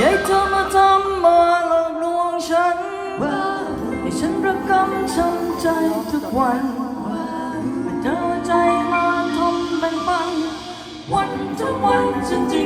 ยายเธอมาทำมาหลอกลวงฉันให้ฉันระกำช้ำใจทุกวันเมื่เจอใจมาทำเป็นปันวันทุกวันฉันจริง